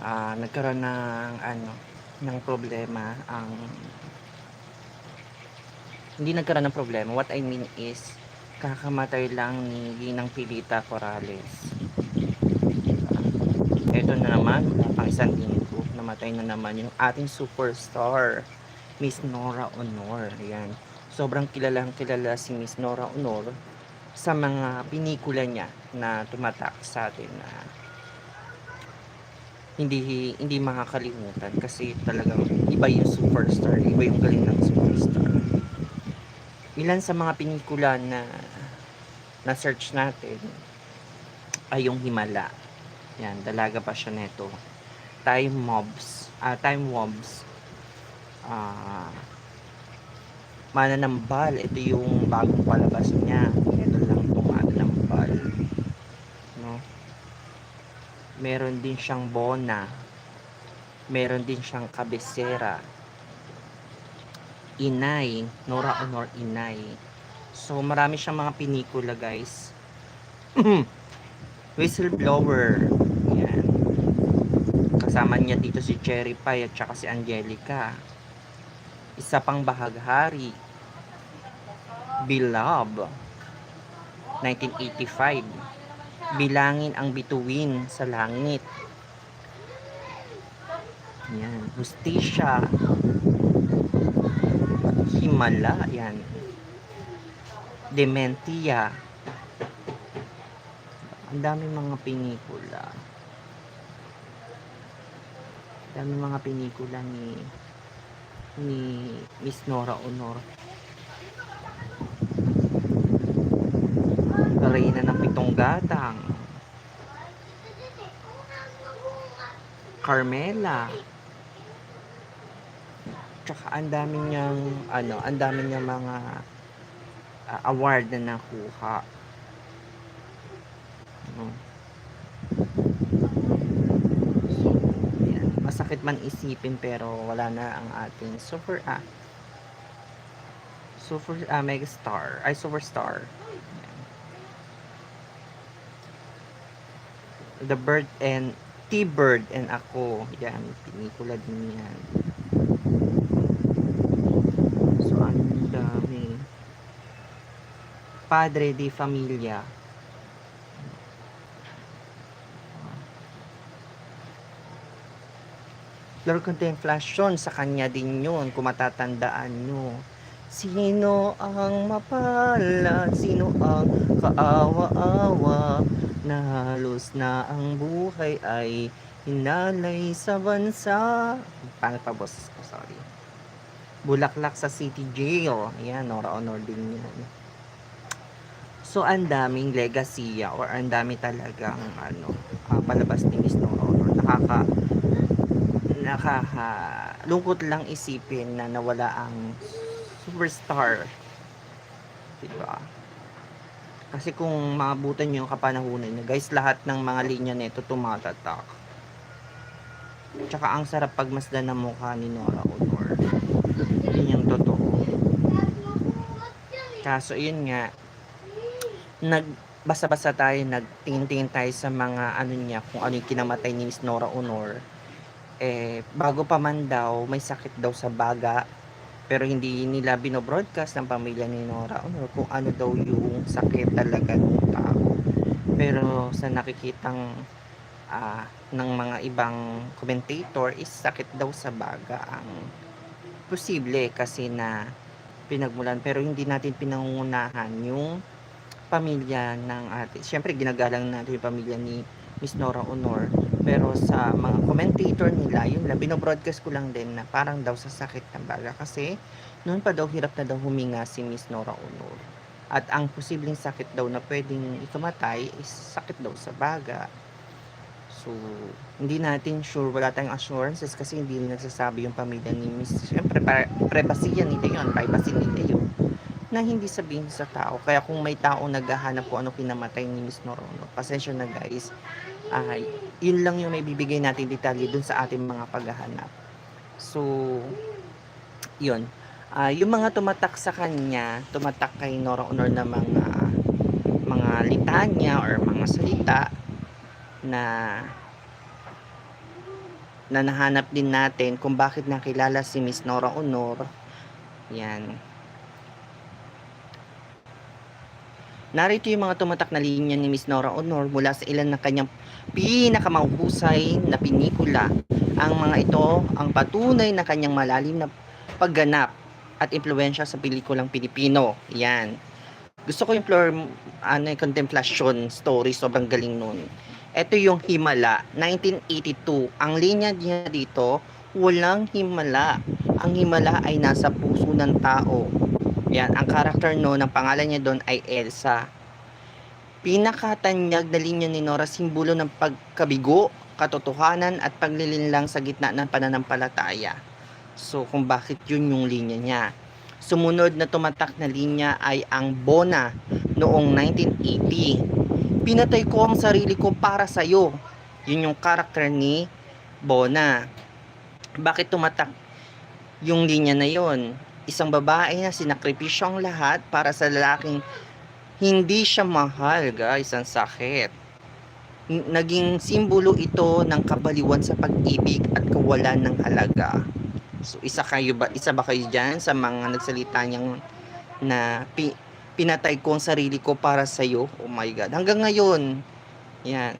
ah, nagkaroon ng ano ng problema ang hindi nagkaroon ng problema. What I mean is kakamatay lang ni Ginang Pilita Corrales. Ito na naman pang isang linggo namatay na naman yung ating superstar Miss Nora Honor. Yan sobrang kilalang kilala si Miss Nora Honor sa mga pinikula niya na tumatak sa atin. Na hindi hindi makakalimutan kasi talagang iba yung superstar, iba yung galing ng superstar. Ilan sa mga pinikula na na search natin ay yung Himala. Yan, dalaga pa siya neto. Time Mobs, ah, Time Mobs. Ah, Mananambal, ito yung bagong palabas niya. Ito lang itong Mananambal. No? Meron din siyang Bona. Meron din siyang Kabesera. Inay, Nora Honor Inay. So, marami siyang mga pinikula, guys. Whistleblower. Yan. Kasama niya dito si Cherry Pie at saka si Angelica. Isa pang bahaghari. Beloved. 1985. Bilangin ang bituin sa langit. Yan. Justisya. Himala. Yan. Dementia. Ang dami mga pinikula. Ang dami mga pinikula ni ni Miss Nora Honor. Reyna ng Gatang. Carmela. Tsaka ang dami niyang ano, ang dami niyang mga ah, award na nakuha. Ano. So, yan. Masakit man isipin pero wala na ang ating super ah super ah, mega star ay superstar The Bird and T-Bird and ako. Yan pinikula din yan. So ang dami. Padre di Familia. Lord Contemplation sa kanya din yun kung matatandaan nyo. Sino ang mapalad? Sino ang kaawa-awa? Na halos na ang buhay ay hinalay sa bansa. Paano pa boss? Oh, sorry. Bulaklak sa City Jail. Ayan, Nora Honor din yan. So, ang daming legacy or ang dami talagang ano, ah, palabas ni Miss Nora Honor. Nakaka nakaka lungkot lang isipin na nawala ang superstar. Diba? Kasi kung maabutan nyo yung kapanahunan nyo, guys, lahat ng mga linya nito tumatatak. Tsaka ang sarap pagmasdan ng mukha ni Nora Honor. Yun yung totoo. Kaso yun nga, nag basa-basa tayo, nagtingin-tingin tayo sa mga ano niya, kung ano yung kinamatay ni Miss Nora Honor. Eh, bago pa man daw, may sakit daw sa baga, pero hindi nila binobroadcast ng pamilya ni Nora Honor kung ano daw yung sakit talaga ng tao. Pero sa nakikitang ah, ng mga ibang commentator is sakit daw sa baga ang posible kasi na pinagmulan pero hindi natin pinangungunahan yung pamilya ng ate. Siyempre ginagalang natin yung pamilya ni Miss Nora Honor pero sa mga commentator nila, yun lang, binobroadcast ko lang din na parang daw sa sakit ng baga kasi noon pa daw hirap na daw huminga si Miss Nora Honor. At ang posibleng sakit daw na pwedeng ikamatay is sakit daw sa baga. So, hindi natin sure, wala tayong assurances kasi hindi rin nagsasabi yung pamilya ni Miss. Siyempre, para, privacy yan nila yun, privacy nila yun na hindi sabihin sa tao. Kaya kung may tao naghahanap kung ano kinamatay ni Miss Nora Honor, pasensya na guys, ay yun lang yung may bibigay natin detalye dun sa ating mga paghahanap. So, yun. Ah, yung mga tumatak sa kanya, tumatak kay Nora Honor na mga mga litanya or mga salita na na nahanap din natin kung bakit nakilala si Miss Nora Honor. Yan. Narito yung mga tumatak na linya ni Miss Nora Honor mula sa ilan ng kanyang pinakamahusay na pinikula. Ang mga ito ang patunay na kanyang malalim na pagganap at impluensya sa pelikulang Pilipino. Yan. Gusto ko yung floor, ano, contemplation story. Sobrang galing nun. Ito yung Himala, 1982. Ang linya niya dito, walang himala. Ang himala ay nasa puso ng tao. Yan, ang karakter no, ng pangalan niya doon ay Elsa. Pinakatanyag na linya ni Nora, simbolo ng pagkabigo, katotohanan at paglilinlang sa gitna ng pananampalataya. So, kung bakit yun yung linya niya. Sumunod na tumatak na linya ay ang Bona noong 1980. Pinatay ko ang sarili ko para sa'yo. Yun yung karakter ni Bona. Bakit tumatak yung linya na yon? Isang babae na sinakripisyo ang lahat para sa lalaking hindi siya mahal, guys. Ang sakit. Naging simbolo ito ng kabaliwan sa pag-ibig at kawalan ng halaga. So, isa kayo ba, isa ba kayo dyan sa mga nagsalita niyang na pi, pinatay ko ang sarili ko para sa iyo? Oh my God. Hanggang ngayon, yan.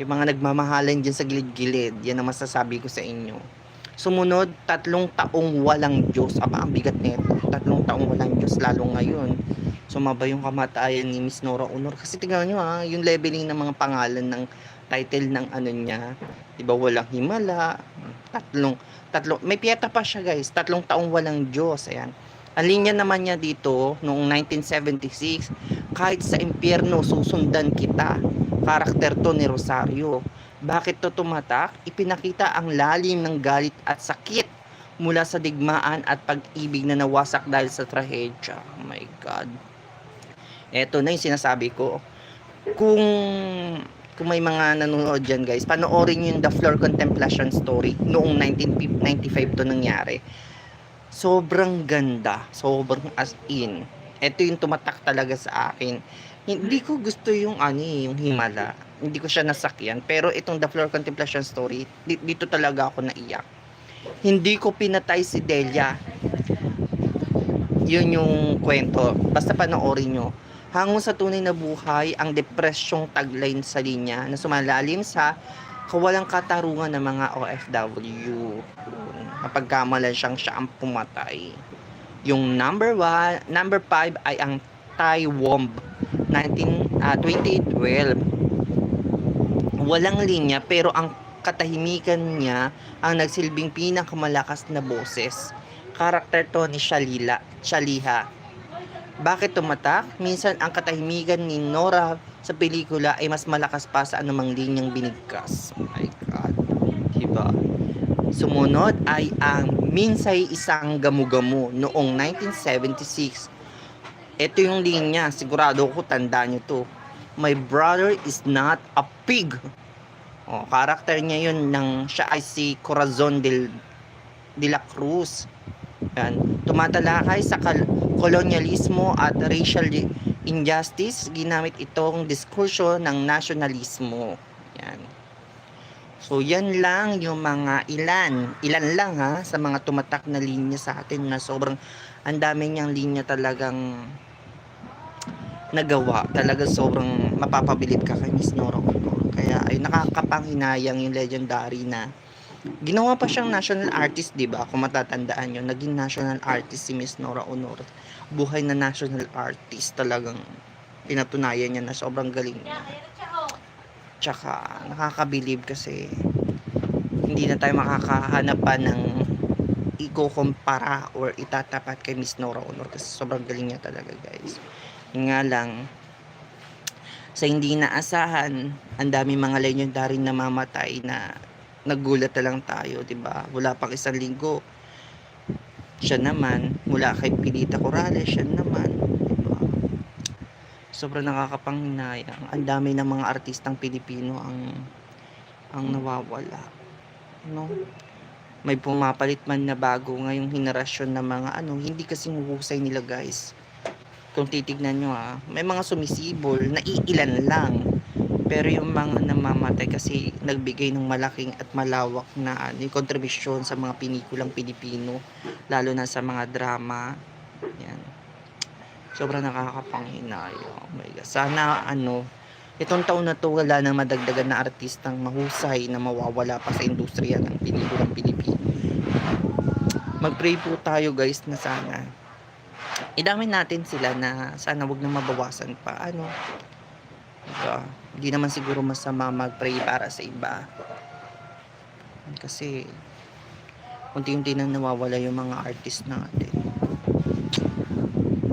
Yung mga nagmamahalan dyan sa gilid-gilid, yan ang masasabi ko sa inyo. Sumunod, tatlong taong walang Diyos. Aba, ang bigat nito. Tatlong taong walang Diyos, lalo ngayon. Sumaba yung kamatayan ni Miss Nora Honor. Kasi tingnan nyo ha, yung leveling ng mga pangalan ng title ng ano niya. Diba, walang himala. Tatlong, tatlong, may piyeta pa siya guys. Tatlong taong walang Diyos. Ayan. Ang linya naman niya dito, noong 1976, kahit sa impyerno susundan kita. Karakter to ni Rosario. Bakit to tumatak? Ipinakita ang lalim ng galit at sakit mula sa digmaan at pag-ibig na nawasak dahil sa trahedya. Oh my God. Eto na yung sinasabi ko. Kung kung may mga nanonood dyan guys, panoorin nyo yung The Floor Contemplation Story noong 1995 to nangyari. Sobrang ganda. Sobrang as in. Ito yung tumatak talaga sa akin. Hindi ko gusto yung ano eh, yung himala. Hindi ko siya nasakyan. Pero itong The Floor Contemplation Story, di- dito talaga ako naiyak. Hindi ko pinatay si Delia. Yun yung kwento. Basta panoorin nyo. Hango sa tunay na buhay, ang depresyong tagline sa linya na sumalalim sa kawalang katarungan ng mga OFW. Yun. Mapagkamalan siyang siya ang pumatay. Yung number one, number five ay ang Tai Womb 19, ah, 2012. Walang linya pero ang katahimikan niya ang nagsilbing pinakamalakas na boses. Karakter to ni Shalila, Shaliha. Bakit tumatak? Minsan ang katahimikan ni Nora sa pelikula ay mas malakas pa sa anumang linyang binigkas. Oh my God. Diba? Sumunod ay ang Minsay Isang Gamu-Gamu noong 1976. Ito yung linya, sigurado ko tanda nyo to. My brother is not a pig. Oh, karakter niya yun ng siya ay si Corazon del de la Cruz. Yan. Tumatalakay sa kolonyalismo at racial injustice. Ginamit itong diskurso ng nasyonalismo. Yan. So, yan lang yung mga ilan. Ilan lang ha, sa mga tumatak na linya sa atin na sobrang ang dami niyang linya talagang nagawa. Talaga sobrang mapapabilib ka kay Miss Nora Honor. Kaya ay nakakapanghinayang yung legendary na ginawa pa siyang national artist, 'di ba? Kung matatandaan niyo, naging national artist si Miss Nora Honor. Buhay na national artist talagang pinatunayan niya na sobrang galing niya. Tsaka nakakabilib kasi hindi na tayo makakahanap pa ng iko-kumpara or itatapat kay Miss Nora Honor kasi sobrang galing niya talaga guys. Nga lang, sa hindi naasahan, ang dami mga legendary na mamatay na nagulat na lang tayo, 'di ba? Wala pang isang linggo. Siya naman, mula kay Pilita Corrales, siya naman, 'di? Sobrang nakakapanghinayang. Ang dami ng mga artistang Pilipino ang ang nawawala. No? May pumapalit man na bago ngayong henerasyon ng mga ano, hindi kasi huhusay nila, guys. Kung titignan nyo ah, may mga sumisibol na iilan lang Pero yung mga namamatay kasi nagbigay ng malaking at malawak na ano, kontribusyon sa mga pinikulang Pilipino, lalo na sa mga drama. Yan. Sobrang nakakapanghinayang. Oh my God. Sana ano, itong taon na to wala na madagdagan na artistang mahusay na mawawala pa sa industriya ng pinikulang Pilipino. Mag-pray po tayo guys na sana idamay natin sila na sana wag na mabawasan pa. Ano? Diba? hindi naman siguro masama mag-pray para sa iba. Kasi unti-unti na nawawala yung mga artist natin.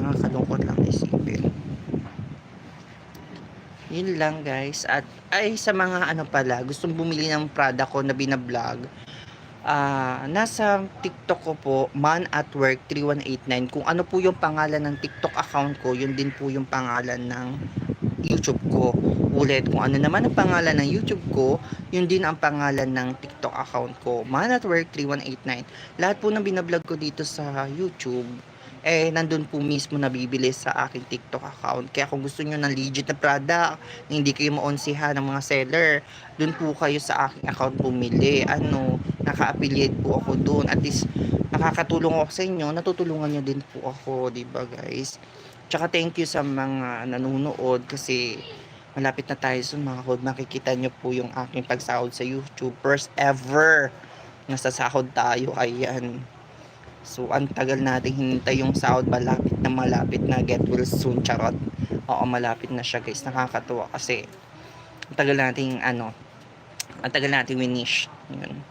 Nakakalungkot lang isipin. Yun lang guys. At ay sa mga ano pala gustong bumili ng product ko na binablog Ah, nasa TikTok ko po, Man at Work 3189. Kung ano po yung pangalan ng TikTok account ko, yun din po yung pangalan ng YouTube ko. Ulit, kung ano naman ang pangalan ng YouTube ko, yun din ang pangalan ng TikTok account ko. Man at Work 3189. Lahat po ng binablog ko dito sa YouTube, eh, nandun po mismo nabibili sa aking TikTok account. Kaya kung gusto nyo ng legit na product, na hindi kayo maonsihan ng mga seller, dun po kayo sa aking account bumili. Ano, naka-affiliate po ako doon. At least, nakakatulong ako sa inyo, natutulungan nyo din po ako, di ba guys? Tsaka thank you sa mga nanonood kasi malapit na tayo sa mga code. Makikita nyo po yung aking pagsahod sa YouTube. First ever nasa sahod tayo. Ayan. So, ang tagal nating hinintay yung sahod. Malapit na malapit na. Get well soon. Charot. Oo, malapit na siya guys. Nakakatuwa kasi ang tagal nating ano, ang tagal nating winish. Yun.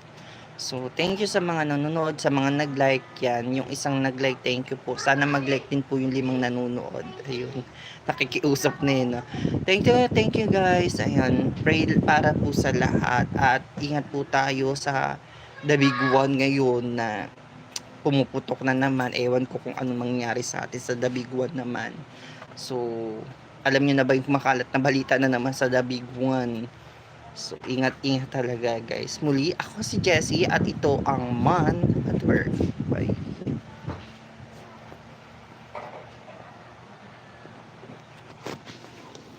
So, thank you sa mga nanonood, sa mga nag-like yan. Yung isang nag-like, thank you po. Sana mag-like din po yung limang nanonood. Ayun, nakikiusap na yun. no? Thank you, thank you guys. Ayun, pray para po sa lahat. At ingat po tayo sa The Big One ngayon na pumuputok na naman. Ewan ko kung ano mangyari sa atin sa One naman. So, alam niyo na ba yung kumakalat na balita na naman sa One? So, ingat-ingat talaga guys. Muli, ako si Jessie at ito ang Man